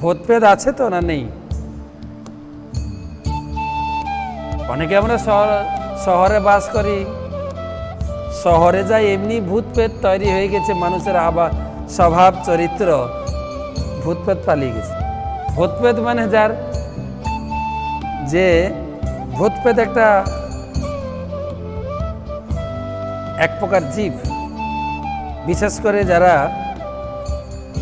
ভূতপ্রেত আছে তো না নেই? অনেকে আমরা শহর- শহরে বাস করি। শহরে যাই এমনি ভূতপ্রেত তৈরি হয়ে গেছে, মানুষের আবার স্বভাব, চরিত্র ভূতপ্রেত পালিয়ে গেছে। ভূতপ্রেত মানে যার যে ভূতপ্রেত একটা এক প্রকার জীব। বিশেষ করে যারা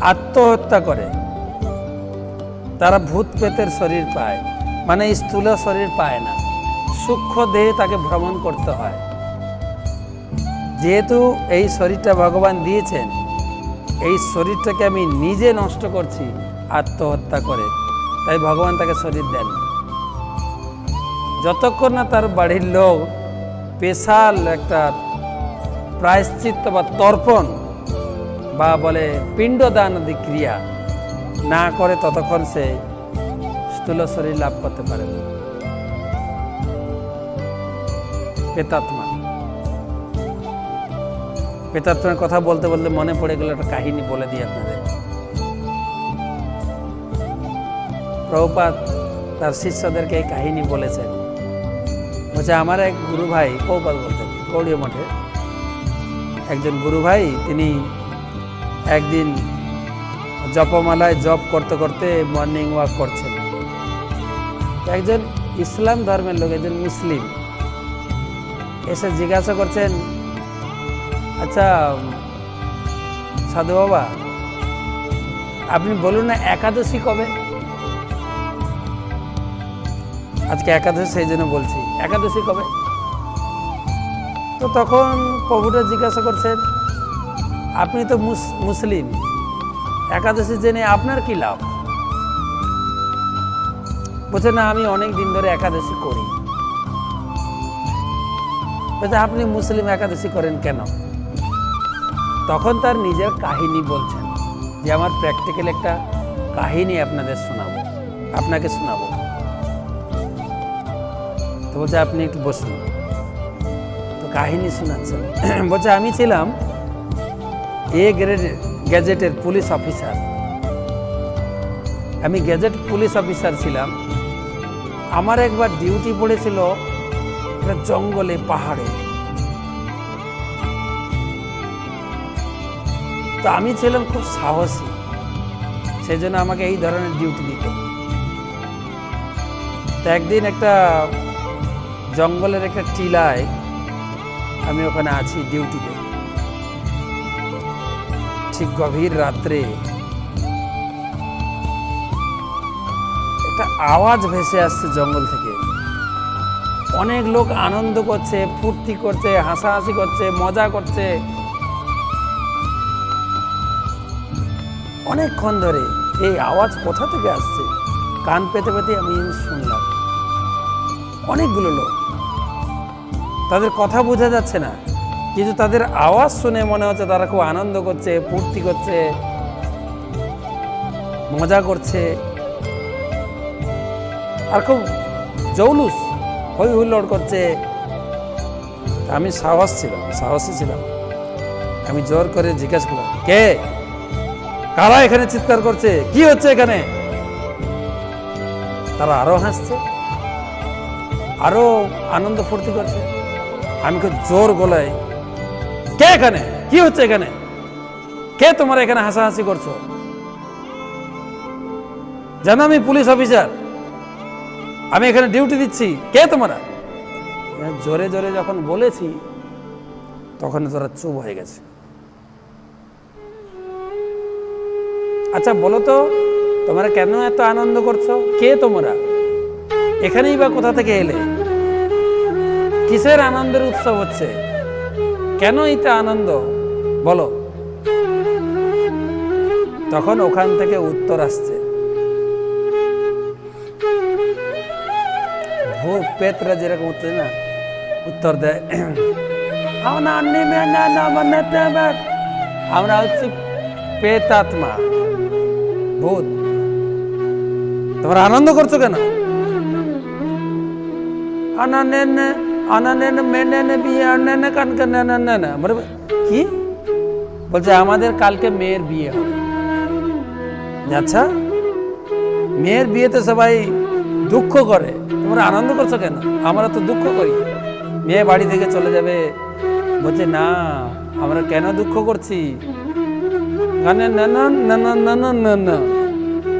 আত্মহত্যা করে। তারা ভূত পেতের শরীর পায় মানে স্থূল শরীর পায় না। সূক্ষ্ম দেহে তাকে ভ্রমণ করতে হয়। যেহেতু এই শরীরটা ভগবান দিয়েছেন, এই শরীরটাকে আমি নিজে নষ্ট করছি, আত্মহত্যা করে। তাই ভগবান তাকে শরীর দেন। যতক্ষণ না তার বাড়ির লোক পেশাল একটা প্রায়শ্চিত্ত বা তর্পণ বা বলে পিণ্ডদান ক্রিয়া না করে ততক্ষণ সে স্থূল শরীর লাভ করতে পারে না। পেতাত্মা। পেতাত্মার কথা বলতে বলতে মনে পড়ে গেল একটা কাহিনী বলে দিই আপনাদের। প্রভুপাত তার শিষ্যদেরকে এই কাহিনী বলেছেন। বলছে, আমার এক গুরু ভাই প্রভুপাত বলতেন, গৌড়ীয় মঠে, একজন গুরু ভাই তিনি একদিন জপমালায় জপ করতে করতে মর্নিং ওয়াক করছেন। একজন ইসলাম ধর্মের লোক, একজন মুসলিম, এসে জিজ্ঞাসা করছেন আচ্ছা সাধু বাবা, আপনি বলুন না একাদশী কবে? আজকে একাদশী, সেই জন্য বলছি। একাদশী কবে? তো তখন প্রভুটা জিজ্ঞাসা করছেন, আপনি তো মুস- মুসলিম। একাদশী জেনে আপনার কি লাভ? বলছে, না, আমি অনেক দিন ধরে একাদশী করি। বলছে, আপনি মুসলিম একাদশী করেন কেন? তখন তার নিজের কাহিনী বলছেন, যে আমার প্র্যাকটিক্যাল একটা কাহিনী আপনাদের শোনাবো, আপনাকে শোনাবো। তো বলছে, আপনি একটু বসুন। তো কাহিনী শোনাচ্ছেন। বলছে, আমি ছিলাম এ গ্রেড গ্যাজেটের পুলিশ অফিসার। আমি গ্যাজেট পুলিশ অফিসার ছিলাম। আমার একবার ডিউটি পড়েছিল জঙ্গলে, পাহাড়ে। তো আমি ছিলাম খুব সাহসী সেই জন্য আমাকে এই ধরনের ডিউটি দিত। তো একদিন একটা জঙ্গলের একটা টিলায় আমি ওখানে আছি ডিউটিতে। ঠিক গভীর রাত্রে একটা আওয়াজ ভেসে আসছে জঙ্গল থেকে। অনেক লোক আনন্দ করছে, ফুর্তি করছে, হাসাহাসি করছে, মজা করছে। অনেকক্ষণ ধরে এই আওয়াজ কোথা থেকে আসছে? কান পেতে পেতে আমি শুনলাম। অনেকগুলো লোক। তাদের কথা বোঝা যাচ্ছে না। কিন্তু তাদের আওয়াজ শুনে মনে হচ্ছে তারা খুব আনন্দ করছে, ফুর্তি করছে, মজা করছে। আর খুব জৌলুস, হই হুল্লোড় করছে। আমি সাহস ছিলাম, সাহসী ছিলাম। আমি জোর করে জিজ্ঞেস করলাম, কে? কারা এখানে চিৎকার করছে? কি হচ্ছে এখানে? তারা আরও হাসছে, আরও আনন্দ ফুর্তি করছে। আমি খুব জোর গলায় কে এখানে? কি হচ্ছে এখানে? কে তোমার এখানে হাসাহাসি করছ? জানো আমি পুলিশ অফিসার, আমি এখানে ডিউটি দিচ্ছি। কে তোমরা? জোরে জোরে যখন বলেছি, তখন তোরা চুপ হয়ে গেছে। আচ্ছা বলো তো, তোমরা কেন এত আনন্দ করছ? কে তোমরা? এখানেই বা কোথা থেকে এলে? কিসের আনন্দের উৎসব হচ্ছে? কেন এটা আনন্দ? বলো। তখন ওখান থেকে উত্তর আসছে। ভূত পেতরা যেরকম উত্তর, না? উত্তর দেয়, আমরা নেমে না না বানাতে আমরা হচ্ছে পেতাত্মা ভূত, তোমরা আনন্দ করছ কেন? আনানেন অনানেন মেনেন বিয়ে অনান কানকে না মানে কি? বলছে, আমাদের কালকে মেয়ের বিয়ে হবে। আচ্ছা? মেয়ের বিয়েতে সবাই দুঃখ করে। তোমরা আনন্দ করছ কেন? আমরা তো দুঃখ করি। মেয়ে বাড়ি থেকে চলে যাবে। বলছে, না, আমরা কেন দুঃখ করছি? না না না না না না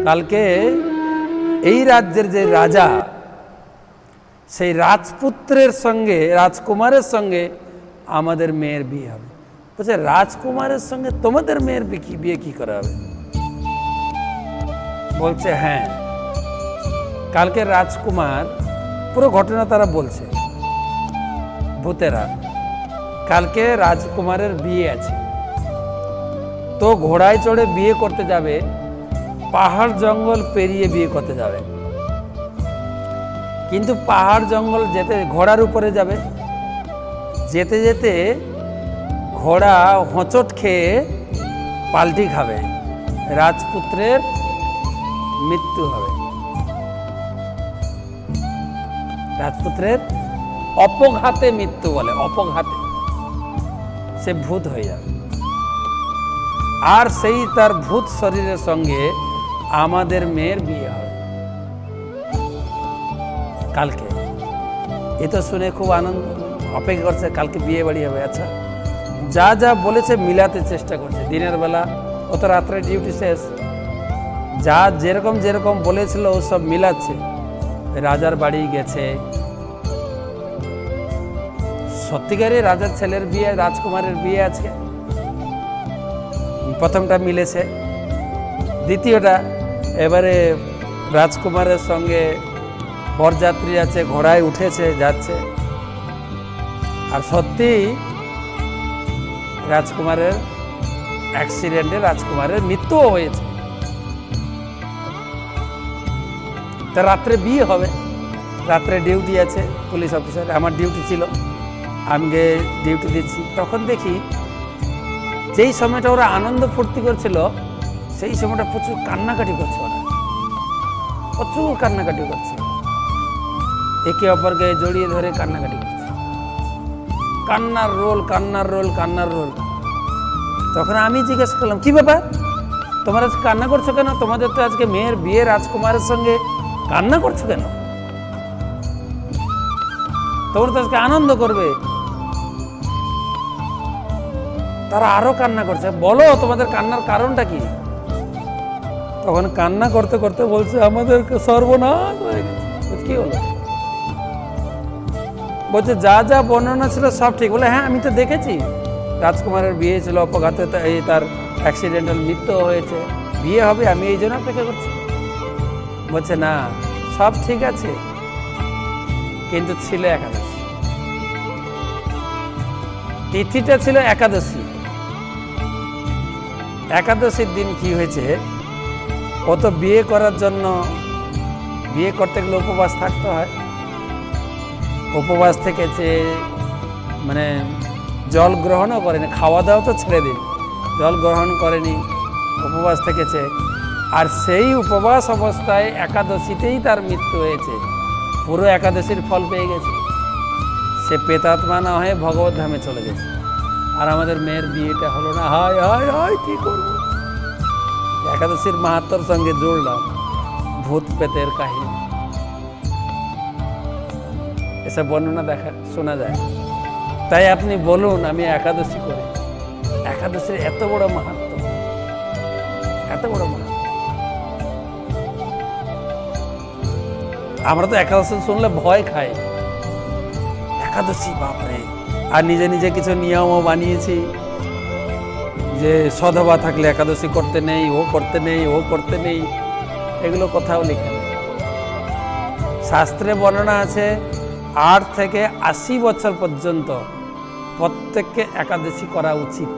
কালকে এই রাজ্যের যে রাজা সেই রাজপুত্রের সঙ্গে, রাজকুমারের সঙ্গে আমাদের মেয়ের বিয়ে হবে। বলছে, রাজকুমারের সঙ্গে তোমাদের মেয়ের বিয়ে কি করা হবে? বলছে হ্যাঁ কালকে রাজকুমার, পুরো ঘটনা তারা বলছে, ভূতেরা, কালকে রাজকুমারের বিয়ে আছে। তো ঘোড়ায় চড়ে বিয়ে করতে যাবে, পাহাড় জঙ্গল পেরিয়ে বিয়ে করতে যাবে। কিন্তু পাহাড় জঙ্গল যেতে ঘোড়ার উপরে যাবে। যেতে যেতে ঘোড়া হোঁচট খেয়ে পাল্টি খাবে। রাজপুত্রের মৃত্যু হবে। রাজপুত্রের অপঘাতে মৃত্যু বলে, অপঘাতে। সে ভূত হয়ে যাবে। আর সেই তার ভূত শরীরের সঙ্গে আমাদের মেয়ের বিয়ে হবে। কালকে। এ তো শুনে খুব আনন্দ, অপেক্ষা করছে কালকে বিয়ে বাড়ি হবে। আচ্ছা যা যা বলেছে মিলাতে চেষ্টা করছে। দিনের বেলা, ও তো রাত্রে ডিউটি শেষ। যা যেরকম যেরকম বলেছিল, ও সব মিলাচ্ছে। রাজার বাড়ি গেছে। সত্যিকারই রাজার ছেলের বিয়ে, রাজকুমারের বিয়ে আজকে? প্রথমটা মিলেছে। দ্বিতীয়টা, এবারে রাজকুমারের সঙ্গে বরযাত্রী আছে, ঘোড়ায় উঠেছে, যাচ্ছে। আর সত্যি রাজকুমারের অ্যাক্সিডেন্টে রাজকুমারের মৃত্যুও হয়েছে। তা রাত্রে বিয়ে হবে। রাত্রে ডিউটি আছে পুলিশ অফিসার আমার ডিউটি ছিল। আমি গিয়ে ডিউটি দিচ্ছি। তখন দেখি যেই সময়টা ওরা আনন্দ ফুর্তি করছিল, সেই সময়টা প্রচুর কান্নাকাটি করছে ওরা। প্রচুর কান্নাকাটি করছে। একে অপরকে জড়িয়ে ধরে কান্নাকাটি করছে। কান্নার রোল কান্নার রোল কান্নার রোল। তখন আমি জিজ্ঞেস করলাম, কি ব্যাপার? তোমরা আজকে কান্না করছ কেন? তোমাদের তো আজকে মেয়ের বিয়ে রাজকুমারের সঙ্গে কান্না করছ কেন? তোমরা তো আজকে আনন্দ করবে। তারা আরও কান্না করছে, বলো, তোমাদের কান্নার কারণটা কি? তখন কান্না করতে করতে বলছে, আমাদেরকে সর্বনাশ হয়ে গেছে। কি হলো? বলছে, যা যা বর্ণনা ছিল সব ঠিক। বলে হ্যাঁ আমি তো দেখেছি। রাজকুমারের বিয়ে ছিল, অপঘাতে এই তার অ্যাক্সিডেন্টাল মৃত্যু হয়েছে। বিয়ে হবে, আমি এই জন্য অপেক্ষা করছি। বলছে, না, সব ঠিক আছে, কিন্তু ছিল একাদশী। তিথিটা ছিল একাদশী। একাদশীর দিন কি হয়েছে? ও তো বিয়ে করার জন্য, বিয়ে করতে গেলে উপবাস থাকতে হয়। উপবাস থেকেছে মানে জল গ্রহণও করেনি খাওয়া দাওয়া তো ছেড়ে দিন জল গ্রহণ করেনি, উপবাস থেকেছে। আর সেই উপবাস অবস্থায় একাদশীতেই তার মৃত্যু হয়েছে। পুরো একাদশীর ফল পেয়ে গেছে। সে পেতাত্মা না হয়ে ভগবত ধামে চলে গেছে। আর আমাদের মেয়ের বিয়েটা হলো না। হায় হায় হায়, কি করব? একাদশীর মাহাত্মর সঙ্গে জুড়লাম ভূত পেতের কাহিনী। এসব বর্ণনা দেখা, শোনা যায়। তাই আপনি বলুন, আমি একাদশী করি। একাদশীর এত বড় মাহাত্ম। এত বড় মাহাত্ম। আমরা তো একাদশী শুনলে ভয় খাই। একাদশী, বাপরে। আর নিজে নিজে কিছু নিয়মও বানিয়েছি যে সধবা থাকলে একাদশী করতে নেই, ও করতে নেই, ও করতে নেই। এগুলো কোথাও লেখা শাস্ত্রে বর্ণনা আছে আট থেকে আশি বছর পর্যন্ত প্রত্যেককে একাদশী করা উচিত।